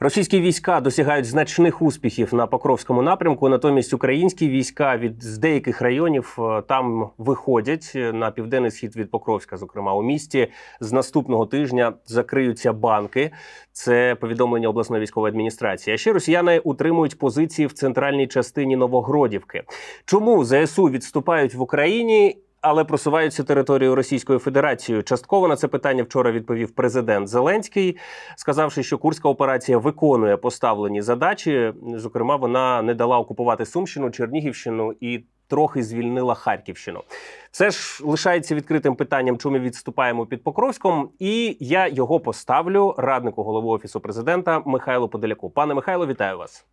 Російські війська досягають значних успіхів на Покровському напрямку. Натомість українські війська від з деяких районів е, там виходять на південний схід від Покровська. Зокрема, у місті з наступного тижня закриються банки. Це повідомлення обласної військової адміністрації. А ще росіяни утримують позиції в центральній частині Новогродівки. Чому ЗСУ відступають в Україні? Але просуваються територію Російської Федерації. Частково на це питання вчора відповів президент Зеленський, сказавши, що курська операція виконує поставлені задачі. Зокрема, вона не дала окупувати Сумщину, Чернігівщину і трохи звільнила Харківщину. Це ж лишається відкритим питанням, чому ми відступаємо під Покровськом. І я його поставлю раднику голови офісу президента Михайлу Подоляку. Пане Михайло, вітаю вас.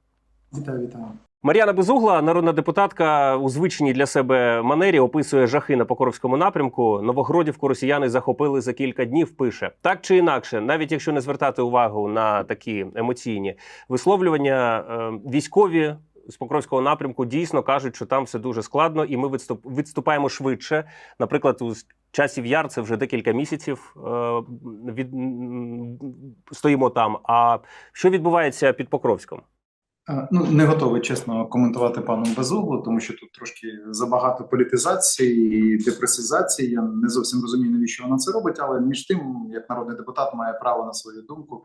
Вітаю, вітаю. Мар'яна Безугла, народна депутатка, у звичній для себе манері описує жахи на Покровському напрямку. Новогродівку росіяни захопили за кілька днів. Пише так чи інакше, навіть якщо не звертати увагу на такі емоційні висловлювання, е, військові з Покровського напрямку дійсно кажуть, що там все дуже складно, і ми відступ, відступаємо швидше. Наприклад, у часів яр це вже декілька місяців е, від стоїмо там. А що відбувається під Покровськом? Е, Ну, не готовий чесно коментувати пану Безуглу, тому що тут трошки забагато політизації і депресизації. Я не зовсім розумію, навіщо вона це робить, але між тим, як народний депутат, має право на свою думку.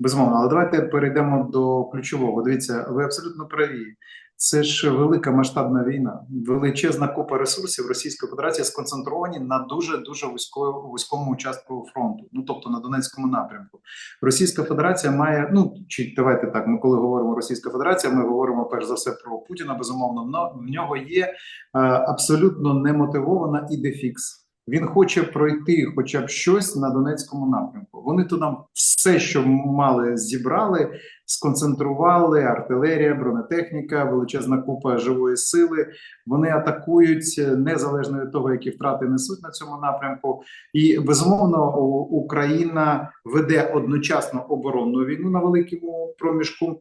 Безумовно, але давайте перейдемо до ключового. Дивіться, ви абсолютно праві. Це ж велика масштабна війна, величезна купа ресурсів Російської Федерації сконцентровані на дуже дуже вузькому вузькому участку фронту, ну тобто на Донецькому напрямку. Російська Федерація має ну чи давайте так. Ми коли говоримо Російська Федерація, ми говоримо перш за все про Путіна. Безумовно, но в нього є е, абсолютно немотивована ідефікс. Він хоче пройти хоча б щось на Донецькому напрямку. Вони туди все, що мали, зібрали, сконцентрували артилерія, бронетехніка, величезна купа живої сили. Вони атакують е, незалежно від того, які втрати несуть на цьому напрямку. І безумовно, Україна веде одночасно оборонну війну на великому проміжку.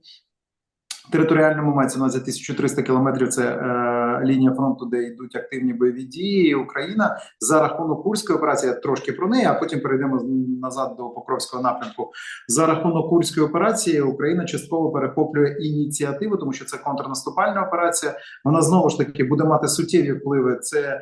Територіальному мається на увазі 1300 кілометрів. Це е, лінія фронту, де йдуть активні бойові дії. Україна за рахунок курської операції трошки про неї, а потім перейдемо назад до Покровського напрямку. За рахунок курської операції Україна частково перехоплює ініціативу, тому що це контрнаступальна операція. Вона знову ж таки буде мати суттєві впливи. Це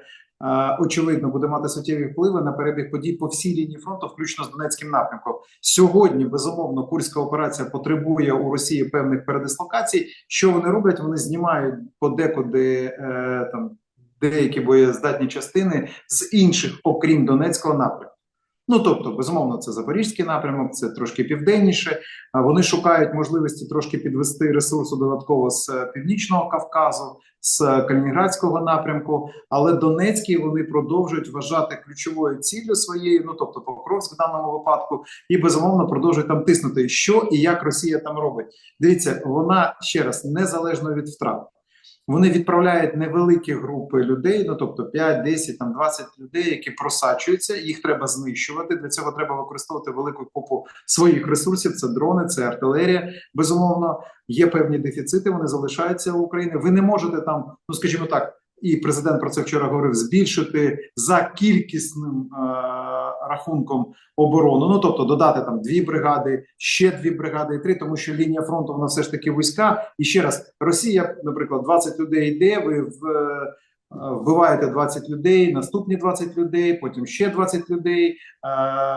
очевидно буде мати суттєві впливи на перебіг подій по всій лінії фронту, включно з Донецьким напрямком. Сьогодні безумовно курська операція потребує у Росії певних передислокацій. Що вони роблять? Вони знімають подекуди е, там деякі боєздатні частини з інших, окрім Донецького напрямку. Ну тобто, безумовно, це Запорізький напрямок, це трошки південніше. Вони шукають можливості трошки підвести ресурсу додатково з е, північного Кавказу, з е, Калінінградського напрямку. Але Донецький вони продовжують вважати ключовою ціллю своєю, ну тобто Покровськ в даному випадку, і безумовно продовжують там тиснути, що і як Росія там робить. Дивіться, вона ще раз незалежно від втрат. Вони відправляють невеликі групи людей, ну тобто 5, 10, там 20 людей, які просачуються. Їх треба знищувати. Для цього треба використовувати велику купу своїх ресурсів. Це дрони, це артилерія. Безумовно, є певні дефіцити. Вони залишаються у України. Ви не можете там, ну скажімо так, і президент про це вчора говорив: збільшити за кількісним е- рахунком оборону. Ну тобто додати там дві бригади, ще дві бригади і три, тому що лінія фронту вона все ж таки вузька. І ще раз, Росія, наприклад, 20 людей йде. Ви в е, вбиваєте 20 людей, наступні 20 людей, потім ще 20 людей. Е,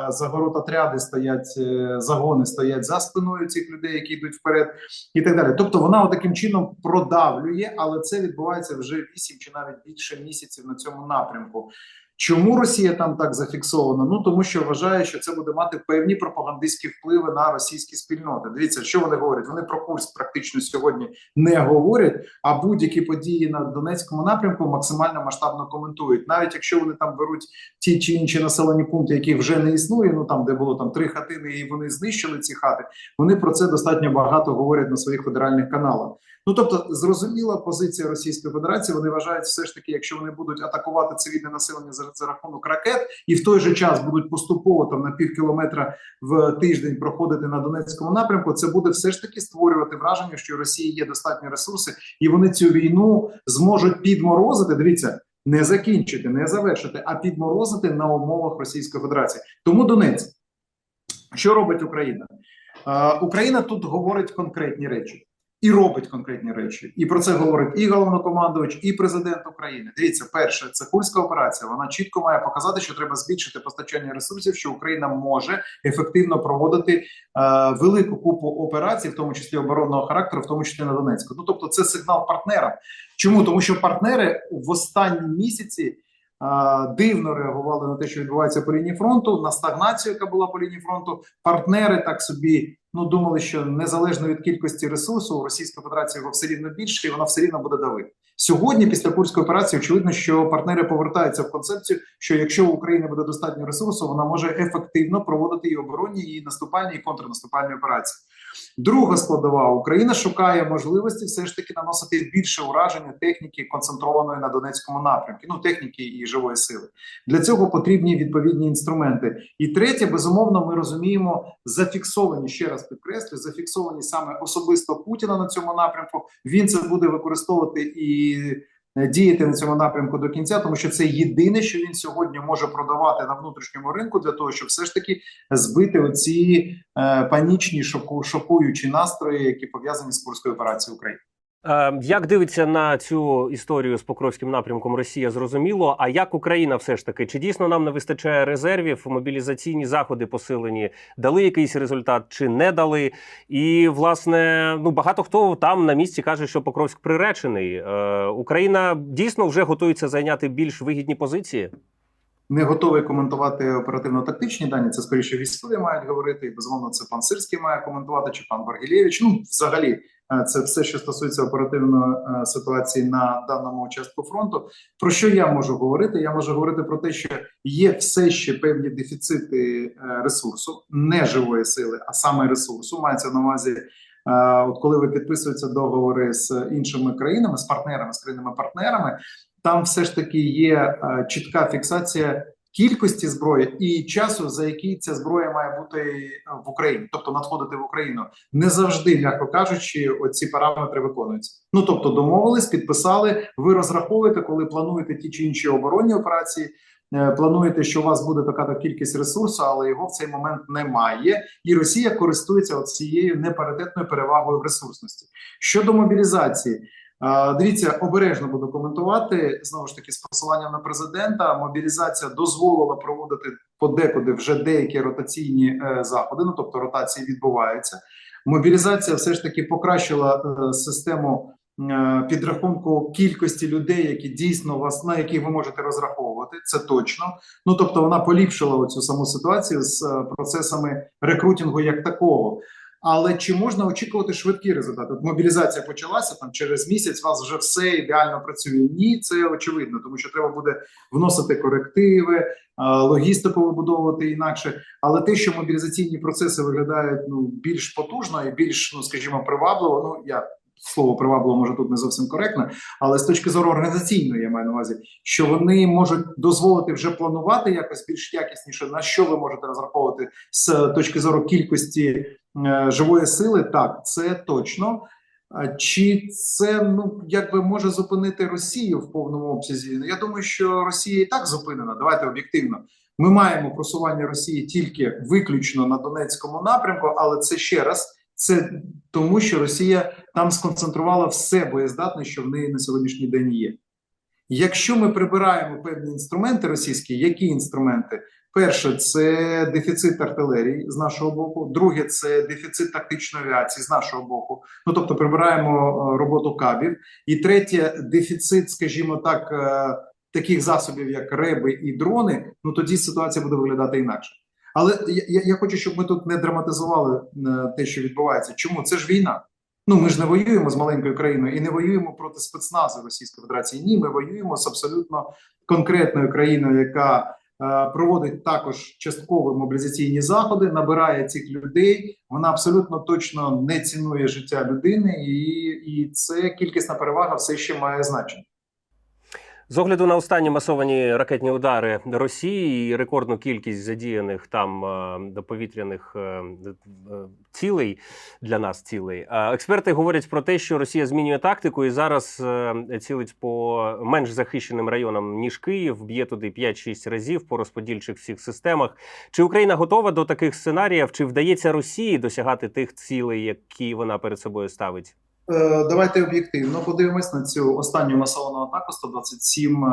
Загород отряди стоять, е, загони стоять за спиною цих людей, які йдуть вперед, і так далі. Тобто вона таким чином продавлює, але це відбувається вже 8 чи навіть більше місяців на цьому напрямку. Чому Росія там так зафіксована? Ну тому що вважає, що це буде мати певні пропагандистські впливи на російські спільноти. Дивіться, що вони говорять. Вони про курс практично сьогодні не говорять, а будь-які події на Донецькому напрямку максимально масштабно коментують. Навіть якщо вони там беруть ті чи інші населені пункти, яких вже не існує. Ну там де було там три хатини, і вони знищили ці хати. Вони про це достатньо багато говорять на своїх федеральних каналах. Ну тобто, зрозуміла позиція Російської Федерації. Вони вважають, все ж таки, якщо вони будуть атакувати цивільне населення за, за рахунок ракет, і в той же час будуть поступово там на пів кілометра в тиждень проходити на Донецькому напрямку, це буде все ж таки створювати враження, що Росії є достатні ресурси, і вони цю війну зможуть підморозити. Дивіться. Не закінчити, не завершити, а підморозити на умовах Російської Федерації. Тому Донець, що робить Україна? Е, Україна тут говорить конкретні речі і робить конкретні речі. І про це говорить і головнокомандувач, і президент України. Дивіться, перше, це курська операція. Вона чітко має показати, що треба збільшити постачання ресурсів, що Україна може ефективно проводити е, велику купу операцій, в тому числі оборонного характеру, в тому числі на Донецьку. Ну тобто, це сигнал партнерам. Чому тому, що партнери в останні місяці. е, Дивно реагували на те, що відбувається по лінії фронту, на стагнацію, яка була по лінії фронту. Партнери так собі ну думали, що незалежно від кількості ресурсу у Російської Федерації його все рівно більше, і вона все рівно буде давити. Сьогодні, після курської операції, очевидно, що партнери повертаються в концепцію, що якщо у України буде достатньо ресурсу, вона може ефективно проводити і оборонні, і наступальні, і контрнаступальні операції. Друга складова Україна шукає можливості все ж таки наносити більше ураження техніки концентрованої на Донецькому напрямку. Ну техніки і живої сили. Для цього потрібні відповідні інструменти. І третє, безумовно, ми розуміємо зафіксовані ще раз підкреслю, зафіксовані саме особисто Путіна на цьому напрямку. Він це буде використовувати і. Е, Діяти на цьому напрямку до кінця, тому що це єдине, що він сьогодні може продавати на внутрішньому ринку для того, щоб все ж таки збити оці е, панічні шоку, шокуючі настрої, які пов'язані з польською операцією України. Е, Як дивиться на цю історію з Покровським напрямком Росія, зрозуміло. А як Україна все ж таки? Чи дійсно нам не вистачає резервів? Мобілізаційні заходи посилені дали якийсь результат чи не дали? І власне, ну багато хто там на місці каже, що Покровськ приречений. Е, Україна дійсно вже готується зайняти більш вигідні позиції. Не готовий коментувати оперативно-тактичні дані. Це скоріше військові мають говорити. І безумовно, це пан Сирський має коментувати, чи пан Баргілєвич. Ну, взагалі, це все, що стосується оперативної е, ситуації на даному участку фронту. Про що я можу говорити? Я можу говорити про те, що є все ще певні дефіцити е, ресурсу, не живої сили, а саме ресурсу. Мається на увазі. е, От коли ви підписуєте договори з іншими країнами, з партнерами, з країнами-партнерами, там все ж таки є е, чітка фіксація кількості зброї і часу, за який ця зброя має бути е, в Україні, тобто надходити в Україну. Не завжди, м'яко кажучи, оці параметри виконуються. Ну тобто, домовились, підписали. Ви розраховуєте, коли плануєте ті чи інші оборонні операції. е, Плануєте, що у вас буде така та кількість ресурсу, але його в цей момент немає, і Росія користується цією непаритетною перевагою в ресурсності щодо мобілізації. Дивіться, обережно буду коментувати знову ж таки з посиланням на президента. Мобілізація дозволила проводити подекуди вже деякі ротаційні е, заходи. Ну тобто ротації відбуваються. Мобілізація все ж таки покращила е, систему е, підрахунку кількості людей, які дійсно вас на яких ви можете розраховувати. Це точно. Ну тобто, вона поліпшила оцю саму ситуацію з процесами рекрутингу як такого. Але чи можна очікувати швидкі результати? От мобілізація почалася там через місяць. У вас вже все ідеально працює. Ні, це очевидно, тому що треба буде вносити корективи, е, логістику вибудовувати інакше. Але те, що мобілізаційні процеси виглядають ну більш потужно і більш, ну скажімо, привабливо. Ну я слово привабливо може тут не зовсім коректно, але з точки зору організаційної я маю на увазі, що вони можуть дозволити вже планувати якось більш якісніше, на що ви можете розраховувати з точки зору кількості е, живої сили. Так, це точно. Чи це ну якби може зупинити Росію в повному обсязі? Ну я думаю, що Росія і так зупинена. Давайте об'єктивно. Ми маємо просування Росії тільки виключно на Донецькому напрямку, але це ще раз це тому, що Росія там сконцентрувала все боєздатне, що в неї на сьогоднішній день є. Якщо ми прибираємо певні інструменти російські, які інструменти? Перше, це дефіцит артилерії з нашого боку. Друге, це дефіцит тактичної авіації з нашого боку. Ну тобто, прибираємо е, роботу кабів. І третє, дефіцит, скажімо так, е, таких засобів, як реби і дрони. Ну тоді ситуація буде виглядати інакше. Але я, я, хочу, щоб ми тут не драматизували е, те, що відбувається. Чому це ж війна? Ну ми ж не воюємо з маленькою країною і не воюємо проти спецназу Російської Федерації. Ні, ми воюємо з абсолютно конкретною країною, яка е, проводить також часткові мобілізаційні заходи, набирає цих людей. Вона абсолютно точно не цінує життя людини, і, і це кількісна перевага все ще має значення. З огляду на останні масовані ракетні удари Росії і рекордну кількість задіяних там е, повітряних е, е, цілей для нас цілей, експерти говорять про те, що Росія змінює тактику і зараз цілить по менш захищеним районам ніж Київ, б'є туди 5-6 разів по розподільчих всіх системах. Чи Україна готова до таких сценаріїв? Чи вдається Росії досягати тих цілей, які вона перед собою ставить? Е, Давайте об'єктивно подивимось на цю останню масовану атаку: 127 е,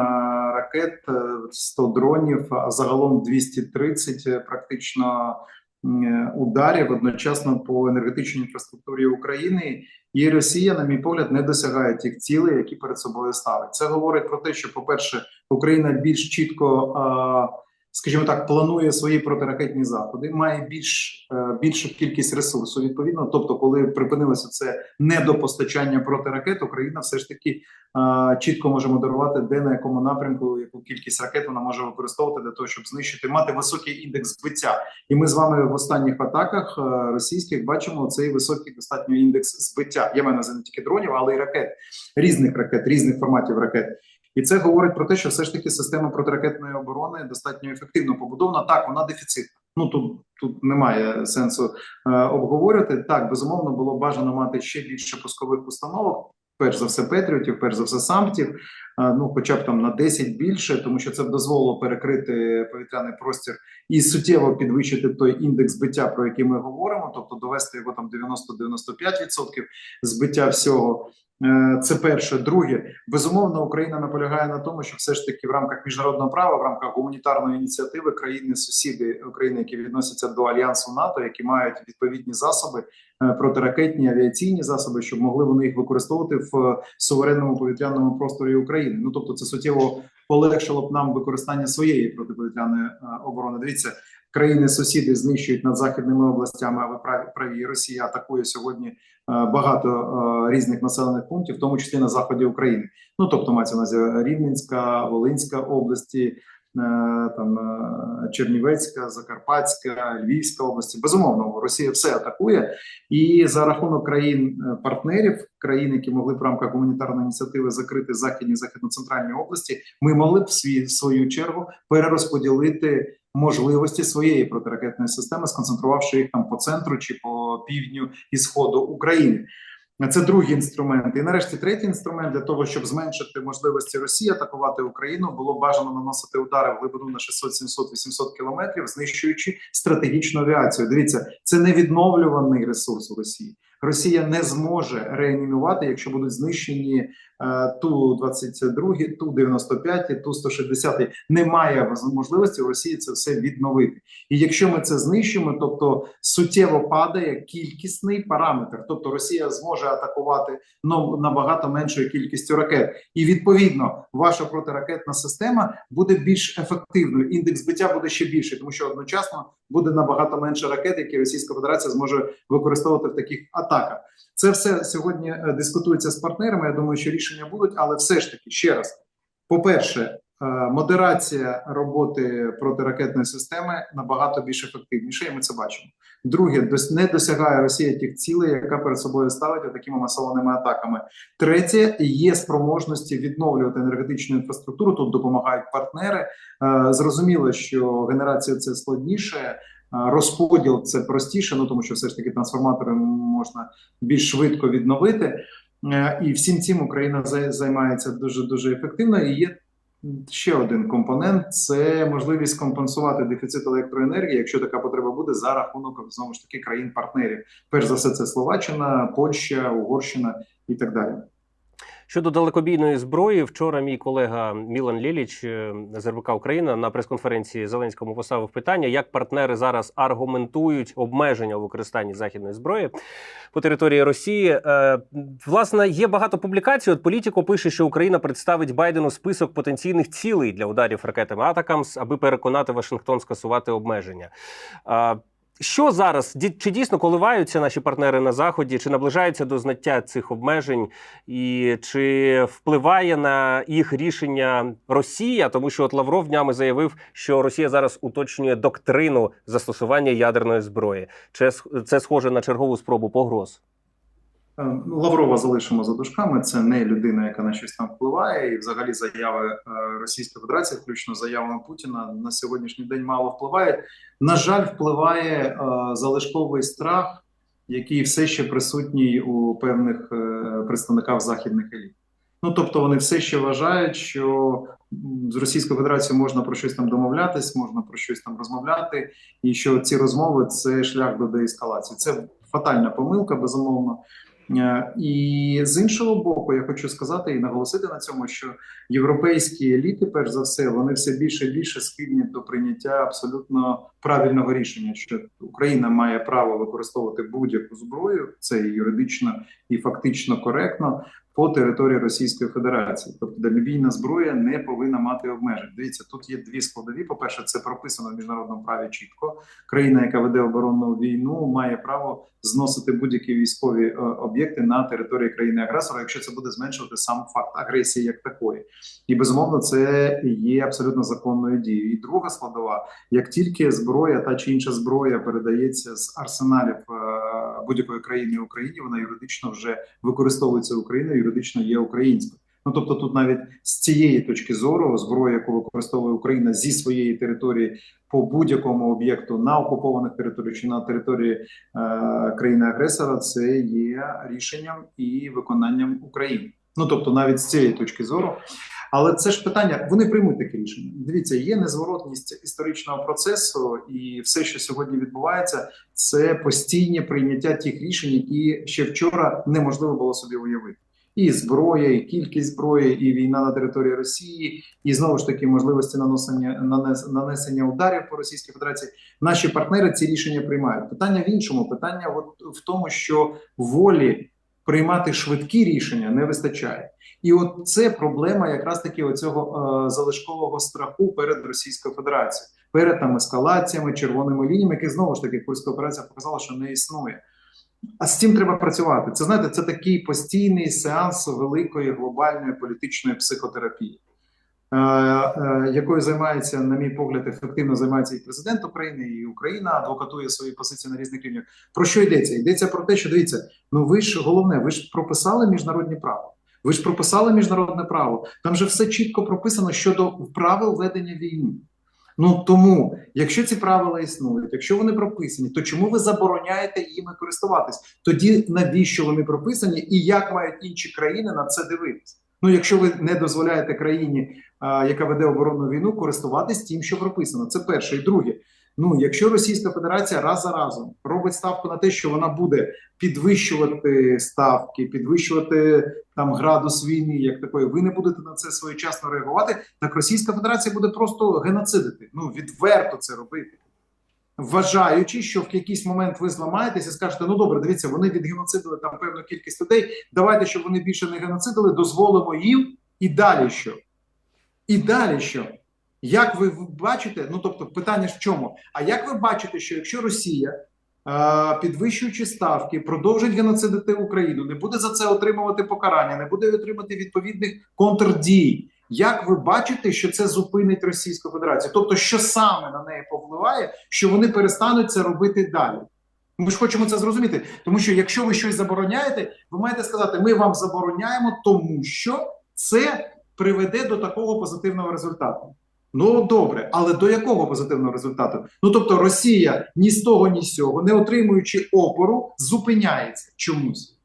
ракет, е, 100 дронів, а загалом 230 е, практично е, ударів одночасно по енергетичній інфраструктурі України. І Росія, на мій погляд, не досягає тих цілей, які перед собою ставить. Це говорить про те, що, по-перше, Україна більш чітко, скажімо так, планує свої протиракетні заходи, має більш е, більшу кількість ресурсу. Відповідно, тобто, коли припинилося це недопостачання протиракет, Україна все ж таки а, чітко може модерувати, де на якому напрямку, яку кількість ракет вона може використовувати для того, щоб знищити, мати високий індекс збиття. І ми з вами в останніх атаках е, російських бачимо цей високий достатньо індекс збиття. Я маю на не тільки дронів, але й ракет, різних ракет, різних форматів ракет. І це говорить про те, що все ж таки система протиракетної оборони достатньо ефективно побудована. Так, вона дефіцитна. Ну тут тут немає сенсу е, обговорювати. Так, безумовно, було бажано мати ще більше пускових установок. Перш за все, Петріотів, перш за все, самтів, ну хоча б там на 10 більше, тому що це б дозволило перекрити повітряний простір і суттєво підвищити той індекс збиття, про який ми говоримо, тобто довести його там 90-95% збиття всього. Е, Це перше. Друге, безумовно, Україна наполягає на тому, що все ж таки в рамках міжнародного права, в рамках гуманітарної ініціативи країни сусіди України, які відносяться до альянсу НАТО, які мають відповідні засоби, е, протиракетні авіаційні засоби, щоб могли вони їх використовувати в е, суверенному повітряному просторі України. Ну тобто, це суттєво полегшило б нам використання своєї протиповітряної е, оборони. Дивіться, країни сусіди знищують над західними областями. А ви праві праві Росія атакує сьогодні е, багато е, різних населених пунктів, в тому числі на заході України. Ну тобто мається на увазі Рівненська, Волинська області, там е, Чернівецька, Закарпатська, Львівська області. Безумовно, Росія все атакує, і за рахунок країн е, країн, які могли б в рамках гуманітарної ініціативи закрити західні західно-центральні області, ми могли б свій в свою чергу перерозподілити можливості своєї протиракетної системи, сконцентрувавши їх там по центру чи по півдню і сходу України. Це другий інструмент. І нарешті третій інструмент для того, щоб зменшити можливості Росії атакувати Україну, було бажано наносити удари в глибину на 600, 700, 800 кілометрів, знищуючи стратегічну авіацію. Дивіться, це невідновлюваний ресурс у Росії. Росія не зможе реанімувати, якщо будуть знищені ту 22 ту 95 ту 160 Немає можливості у Росії це все відновити. І якщо ми це знищимо, тобто суттєво падає кількісний параметр, тобто Росія зможе атакувати ну, набагато меншою кількістю ракет, і відповідно ваша протиракетна система буде більш ефективною. Індекс збиття буде ще більший, тому що одночасно буде набагато менше ракет, які Російська Федерація зможе використовувати в таких атаках. Це все сьогодні е, дискутується з партнерами. Я думаю, що рішення будуть, але все ж таки ще раз: по-перше, е, модерація роботи протиракетної системи набагато більш ефективніша, і ми це бачимо. Друге, не досягає Росія тих цілей, яка перед собою ставить такими масованими атаками. Третє є спроможності відновлювати енергетичну інфраструктуру. Тут допомагають партнери. Е, Зрозуміло, що генерація це складніше. Розподіл це простіше, ну тому що все ж таки трансформатори можна більш швидко відновити. Е, І всім цим Україна зай- займається дуже дуже ефективно. І є ще один компонент: це можливість компенсувати дефіцит електроенергії, якщо така потреба буде за рахунок знову ж таки країн-партнерів. Перш за все, це Словаччина, Польща, Угорщина і так далі. Щодо далекобійної зброї, вчора мій колега Мілан Ліліч е, з РБК Україна на прес-конференції Зеленському поставив питання, як партнери зараз аргументують обмеження у використанні західної зброї по території Росії. Е, Власне, є багато публікацій. От Політіко пише, що Україна представить Байдену список потенційних цілей для ударів ракетами Атакамс, аби переконати Вашингтон скасувати обмеження. Що зараз чи дійсно коливаються наші партнери на заході, чи наближаються до знаття цих обмежень, і чи впливає на їх рішення Росія? Тому що от Лавров днями заявив, що Росія зараз уточнює доктрину застосування ядерної зброї. Чи це схоже на чергову спробу погроз? Е, Лаврова залишимо за дужками. Це не людина, яка на щось там впливає, і взагалі заяви е, Російської Федерації, включно заявами Путіна, на сьогоднішній день мало впливає. На жаль, впливає е, залишковий страх, який все ще присутній у певних е, представниках західних еліт. Ну тобто вони все ще вважають, що з Російською Федерацією можна про щось там домовлятись, можна про щось там розмовляти, і що ці розмови це шлях до деескалації. Це фатальна помилка, безумовно. Е, І з іншого боку, я хочу сказати і наголосити на цьому, що європейські еліти, перш за все, вони все більше і більше схильні до прийняття абсолютно правильного рішення, що Україна має право використовувати будь-яку зброю, це і юридично і фактично коректно по території Російської Федерації. Тобто дальнобійна зброя не повинна мати обмежень. Дивіться, тут є дві складові. По перше, це прописано в міжнародному праві чітко. Країна, яка веде оборонну війну, має право зносити будь-які військові е, об'єкти на території країни-агресора, якщо це буде зменшувати сам факт агресії як такої. І безумовно, це є абсолютно законною дією. І друга складова: як тільки зброя та чи інша зброя передається з арсеналів е, будь-якої країни Україні, вона юридично вже використовується Україною, юридично є українською. Ну тобто, тут навіть з цієї точки зору зброя, яку використовує Україна зі своєї території по будь-якому об'єкту на окупованих територіях чи на території е, країни-агресора, це є рішенням і виконанням України. Ну тобто, навіть з цієї точки зору. Але це ж питання, вони приймуть таке рішення. Дивіться, є незворотність історичного процесу, і все, що сьогодні відбувається, це постійне прийняття тих рішень, які ще вчора неможливо було собі уявити. І зброя, і кількість зброї, і війна на території Росії, і знову ж таки можливості наносення нанес, нанесення ударів по Російській Федерації. Наші партнери ці рішення приймають. Питання в іншому. Питання от в тому, що волі приймати швидкі рішення не вистачає. І от це проблема якраз таки оцього е, залишкового страху перед Російською Федерацією, перед там ескалаціями, червоними лініями, які знову ж таки курська операція показала, що не існує. А з цим треба працювати. Це знаєте, це такий постійний сеанс великої глобальної політичної психотерапії, якою займається, на мій погляд, ефективно займається і президент України, і Україна адвокатує свої позиції на різних рівнях. Про що йдеться? Йдеться про те, що дивіться, ну ви ж головне, ви ж прописали міжнародні право. Ви ж прописали міжнародне право. Там же все чітко прописано щодо правил ведення війни. Ну тому, якщо ці правила існують, якщо вони прописані, то чому ви забороняєте їми користуватись? Тоді навіщо вони прописані, і як мають інші країни на це дивитись? Ну, якщо ви не дозволяєте країні, яка веде оборонну війну, користуватись тим, що прописано, це перше. І друге, ну якщо Російська Федерація раз за разом робить ставку на те, що вона буде підвищувати ставки, підвищувати там градус війни, як такої, ви не будете на це своєчасно реагувати, так Російська Федерація буде просто геноцидити. Ну відверто це робити. Вважаючи, що в якийсь момент ви зламаєтеся скажете, ну добре, дивіться, вони відгеноцидили там певну кількість людей. Давайте, щоб вони більше не геноцидили, дозволимо їм і далі що? І далі що? Як ви бачите, ну тобто, питання ж в чому? А як ви бачите, що якщо Росія, е, підвищуючи ставки, продовжить геноцидити Україну, не буде за це отримувати покарання, не буде отримати відповідних контрдій? Як ви бачите, що це зупинить Російську Федерацію? Тобто, що саме на неї повпливає, що вони перестануть це робити далі? Ми ж хочемо це зрозуміти, тому що якщо ви щось забороняєте, ви маєте сказати, ми вам забороняємо, тому що це приведе до такого позитивного результату. Ну добре, але до якого позитивного результату? Ну тобто, Росія ні з того, ні з цього, не отримуючи опору, зупиняється чомусь.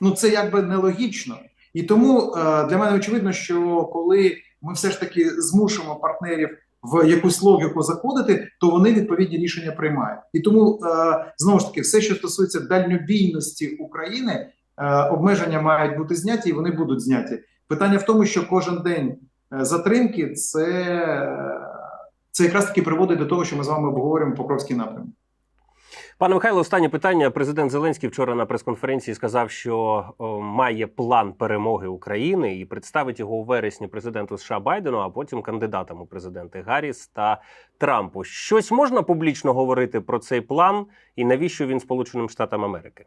Ну це якби нелогічно. І тому е, для мене очевидно, що коли ми все ж таки змушуємо партнерів в якусь логіку заходити, то вони відповідні рішення приймають. І тому е, знову ж таки, все, що стосується дальнобійності України, е, обмеження мають бути зняті, і вони будуть зняті. Питання в тому, що кожен день е, затримки це, це якраз таки приводить до того, що ми з вами обговорюємо Покровський напрямок. Пане Михайло, останнє питання. Президент Зеленський вчора на прес-конференції сказав, що о, має план перемоги України і представить його у вересні президенту США Байдену, а потім кандидатам у президенти Гарріс та Трампу. Щось можна публічно говорити про цей план і навіщо він Сполученим Штатам Америки?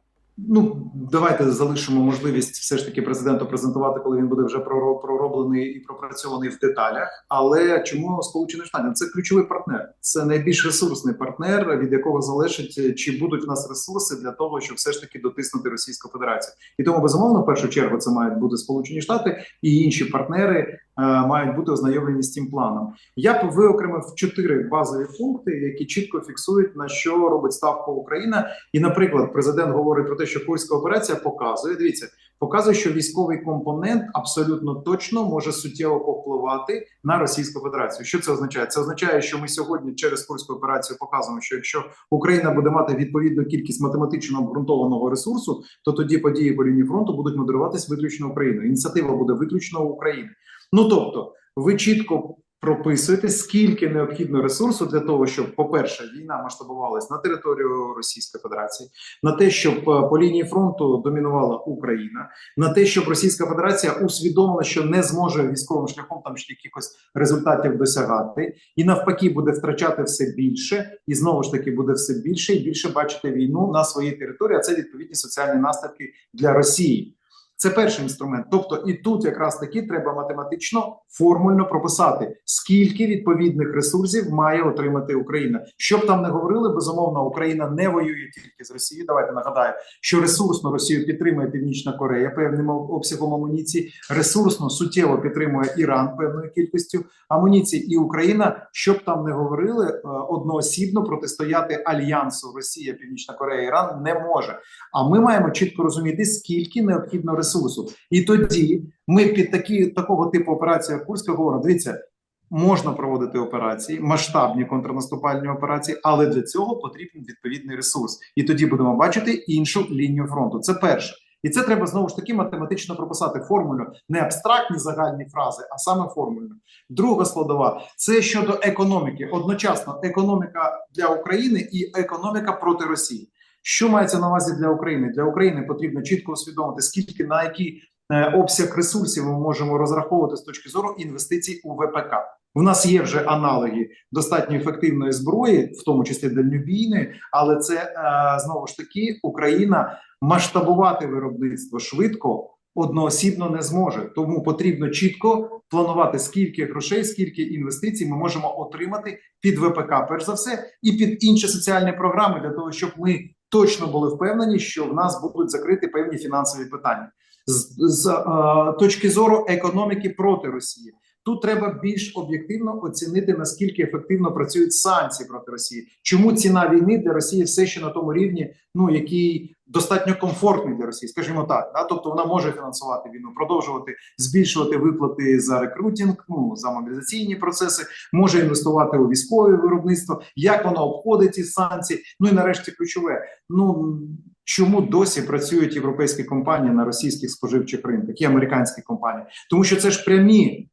Ну, давайте залишимо можливість все ж таки президенту презентувати, коли він буде вже проро- пророблений і пропрацьований в деталях. Але чому Сполучені Штати? Це ключовий партнер, це найбільш ресурсний партнер, від якого залежить, чи будуть в нас ресурси для того, щоб все ж таки дотиснути Російську Федерацію. І тому безумовно, в першу чергу, це мають бути Сполучені Штати і інші партнери е, мають бути ознайомлені з цим планом. Я виокремив чотири базові пункти, які чітко фіксують на що робить ставку Україна. І, наприклад, президент говорить про те, що польська операція показує. Дивіться, показує, що військовий компонент абсолютно точно може суттєво повпливати на Російську Федерацію. Що це означає? Це означає, що ми сьогодні через польську операцію показуємо, що якщо Україна буде мати відповідну кількість математично обґрунтованого ресурсу, то тоді події по лінії фронту будуть модеруватись виключно Україною. Ініціатива буде виключно України. Ну тобто, ви чітко прописуєте, скільки необхідно ресурсу для того, щоб, по-перше, війна масштабувалась на територію Російської Федерації, на те, щоб е, по лінії фронту домінувала Україна, на те, щоб Російська Федерація усвідомила, що не зможе військовим шляхом там ще якихось результатів досягати, і навпаки буде втрачати все більше, і знову ж таки буде все більше і більше бачити війну на своїй території. А це відповідні соціальні наслідки для Росії. Це перший інструмент. Тобто, і тут якраз таки треба математично формульно прописати, скільки відповідних ресурсів має отримати Україна. Щоб там не говорили, безумовно, Україна не воює тільки з Росією. Давайте нагадаю, що ресурсно Росію підтримує Північна Корея певним обсягом амуніції, ресурсно суттєво підтримує Іран певною кількістю амуніції, і Україна, щоб там не говорили, е, одноосібно протистояти альянсу Росія, Північна Корея, Іран не може. А ми маємо чітко розуміти, скільки необхідно ресурсу. І тоді ми під такі такого типу операції, Курська говоримо, дивіться, можна проводити операції, масштабні контрнаступальні операції, але для цього потрібен відповідний ресурс. І тоді будемо бачити іншу лінію фронту. Це перше. І це треба знову ж таки математично прописати формулю, не абстрактні загальні фрази, а саме формульно. Друга складова це щодо економіки. Одночасно економіка для України і економіка проти Росії. Що мається на увазі для України? Для України потрібно чітко усвідомити, скільки на який е, обсяг ресурсів ми можемо розраховувати з точки зору інвестицій у ВПК. У нас є вже аналоги достатньо ефективної зброї, в тому числі дальнобійної, але це е, знову ж таки Україна масштабувати виробництво швидко одноосібно не зможе. Тому потрібно чітко планувати, скільки грошей, скільки інвестицій ми можемо отримати під ВПК, перш за все, і під інші соціальні програми для того, щоб ми точно були впевнені, що в нас будуть закриті певні фінансові питання з, з е, точки зору економіки проти Росії. Тут треба більш об'єктивно оцінити наскільки ефективно працюють санкції проти Росії. Чому ціна війни для Росії все ще на тому рівні, ну який достатньо комфортний для Росії, скажімо так, да? тобто вона може фінансувати війну, продовжувати збільшувати виплати за рекрутинг, ну за мобілізаційні процеси, може інвестувати у військове виробництво. Як вона обходить ці санкції? Ну і нарешті ключове. Ну чому досі працюють європейські компанії на російських споживчих ринках і американські компанії? Тому що це ж прямі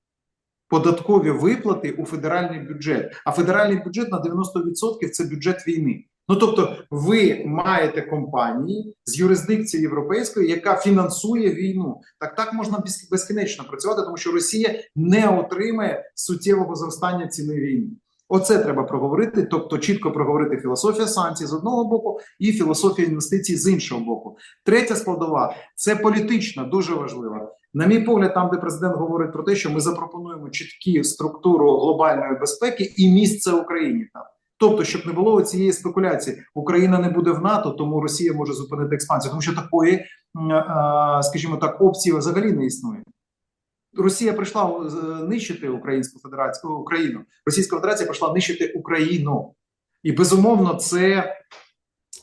податкові виплати у федеральний бюджет. А федеральний бюджет на 90% це бюджет війни. Ну тобто, ви маєте компанії з юрисдикції європейської, яка фінансує війну. Так так можна безкінечно працювати, тому що Росія не отримає суттєвого зростання ціни війни. Оце треба проговорити, тобто чітко проговорити філософія санкцій з одного боку і філософія інвестицій з іншого боку. Третя складова це політична, дуже важлива. На мій погляд, там, де президент говорить про те, що ми запропонуємо чіткі структуру глобальної безпеки і місце Україні там. Тобто, щоб не було цієї спекуляції, Україна не буде в НАТО, тому Росія може зупинити експансію, тому що такої, скажімо так, опції взагалі не існує. Росія прийшла е, нищити Українську Федерацію Україну. Російська Федерація прийшла нищити Україну, і безумовно, це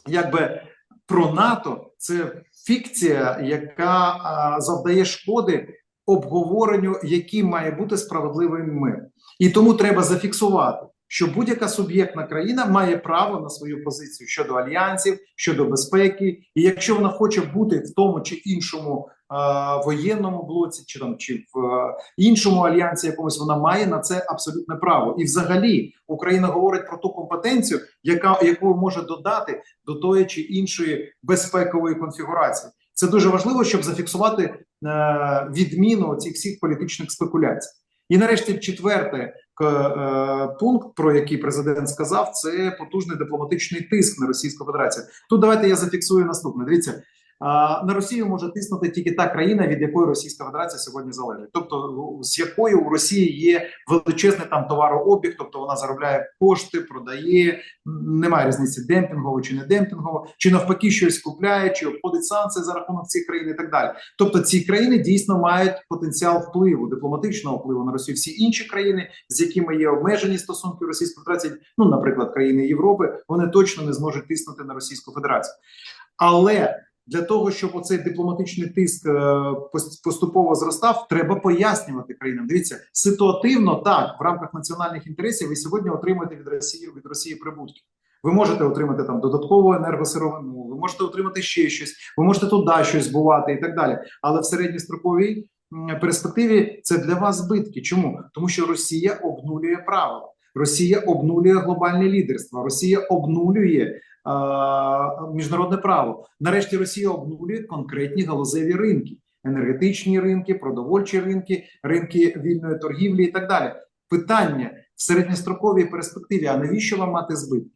якби про НАТО це фікція, яка а, завдає шкоди обговоренню, яким має бути справедливий мир. І тому треба зафіксувати, що будь-яка суб'єктна країна має право на свою позицію щодо альянсів, щодо безпеки, і якщо вона хоче бути в тому чи іншому е, воєнному блоці, чи там чи в е, іншому альянсі, якомусь вона має на це абсолютне право. І, взагалі, Україна говорить про ту компетенцію, яка яку може додати до тої чи іншої безпекової конфігурації. Це дуже важливо, щоб зафіксувати е, відміну цих всіх політичних спекуляцій. І нарешті четверте пункт, про який президент сказав, це потужний дипломатичний тиск на Російську Федерацію. Тут давайте я зафіксую наступне. Дивіться, на Росію може тиснути тільки та країна, від якої Російська Федерація сьогодні залежить, тобто з якою у Росії є величезний там товарообіг, тобто вона заробляє кошти, продає, немає різниці демпінгово чи не демпінгово, чи навпаки щось купляє, чи обходить санкції за рахунок цих країн і так далі. Тобто ці країни дійсно мають потенціал впливу, дипломатичного впливу на Росію. Всі інші країни, з якими є обмежені стосунки Російської Федерації, ну наприклад, країни Європи, вони точно не зможуть тиснути на Російську Федерацію. Але для того, щоб оцей дипломатичний тиск е, поступово зростав, треба пояснювати країнам. Дивіться, ситуативно так в рамках національних інтересів ви сьогодні отримуєте від Росії від Росії прибутки. Ви можете отримати там додаткову енергосировину, ви можете отримати ще щось, ви можете туди щось збувати і так далі. Але в середньостроковій перспективі це для вас збитки. Чому? Тому що Росія обнулює правила, Росія обнулює глобальне лідерство, Росія обнулює міжнародне право. Нарешті Росія обнулює конкретні галузеві ринки, енергетичні ринки, продовольчі ринки, ринки вільної торгівлі і так далі. Питання в середньостроковій перспективі: а навіщо вам мати збитки?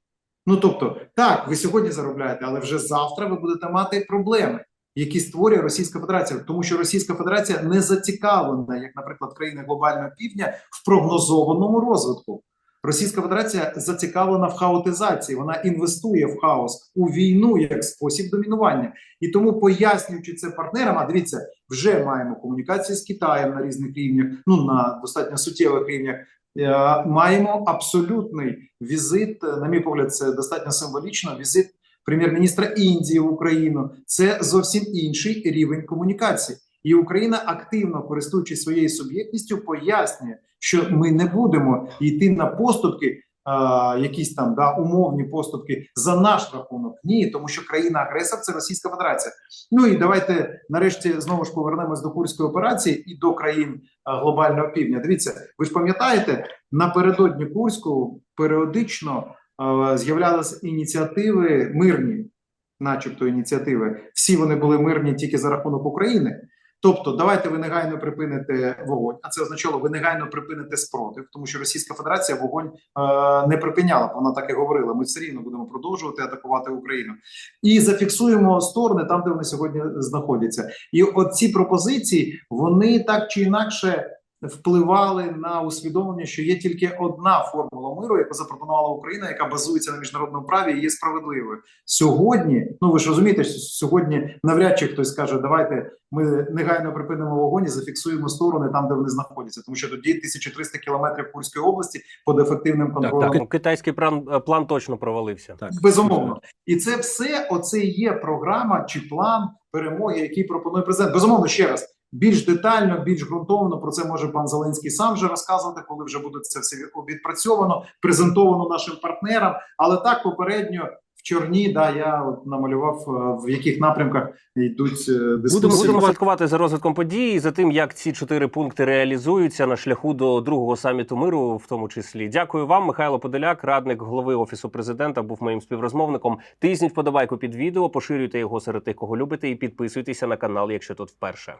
Ну тобто, так, ви сьогодні заробляєте, але вже завтра ви будете мати проблеми, які створює Російська Федерація, тому що Російська Федерація не зацікавлена, як, наприклад, країни глобального півдня, в прогнозованому розвитку. Російська Федерація зацікавлена в хаотизації. Вона інвестує в хаос у війну як спосіб домінування. І тому, пояснюючи це партнерам, а дивіться, вже маємо комунікації з Китаєм на різних рівнях, ну на достатньо суттєвих рівнях. Е, Маємо абсолютний візит. На мій погляд, це достатньо символічно. Візит прем'єр-міністра Індії в Україну. Це зовсім інший рівень комунікації. І Україна активно користуючись своєю суб'єктністю, пояснює, що ми не будемо йти на поступки, якісь там да умовні поступки за наш рахунок. Ні, тому що країна-агресор це Російська Федерація. Ну і давайте нарешті знову ж повернемось до курської операції і до країн глобального півдня. Дивіться, ви ж пам'ятаєте, напередодні Курську періодично з'являлися ініціативи мирні, начебто ініціативи. Всі вони були мирні тільки за рахунок України. Тобто, давайте ви негайно припините вогонь. А це означало, ви негайно припините спротив, тому що Російська Федерація вогонь е, не припиняла. Вона так і говорила. Ми все рівно будемо продовжувати атакувати Україну і зафіксуємо сторони там, де вони сьогодні знаходяться. І от ці пропозиції вони так чи інакше впливали на усвідомлення, що є тільки одна формула миру, яку запропонувала Україна, яка базується на міжнародному праві і є справедливою. Сьогодні, ну ви ж розумієте, що сьогодні навряд чи хтось скаже, давайте ми негайно припинимо вогонь і зафіксуємо сторони там, де вони знаходяться, тому що тоді 1300 кілометрів Курської області під ефективним контролем. Так, китайський план, е, план точно провалився. Так. Безумовно, і це все оце є програма чи план перемоги, який пропонує президент. Безумовно, ще раз більш детально, більш ґрунтовно про це може пан Зеленський сам вже розказувати, коли вже буде це все відпрацьовано, презентовано нашим партнерам. Але так попередньо в чорні, да я от намалював е, в яких напрямках йдуть е, дискусії. Будемо, будемо слідкувати за розвитком подій і за тим, як ці чотири пункти реалізуються на шляху до другого саміту миру, в тому числі. Дякую вам, Михайло Подоляк, радник голови офісу президента, був моїм співрозмовником. Тисніть вподобайку під відео, поширюйте його серед тих, кого любите, і підписуйтеся на канал, якщо тут вперше.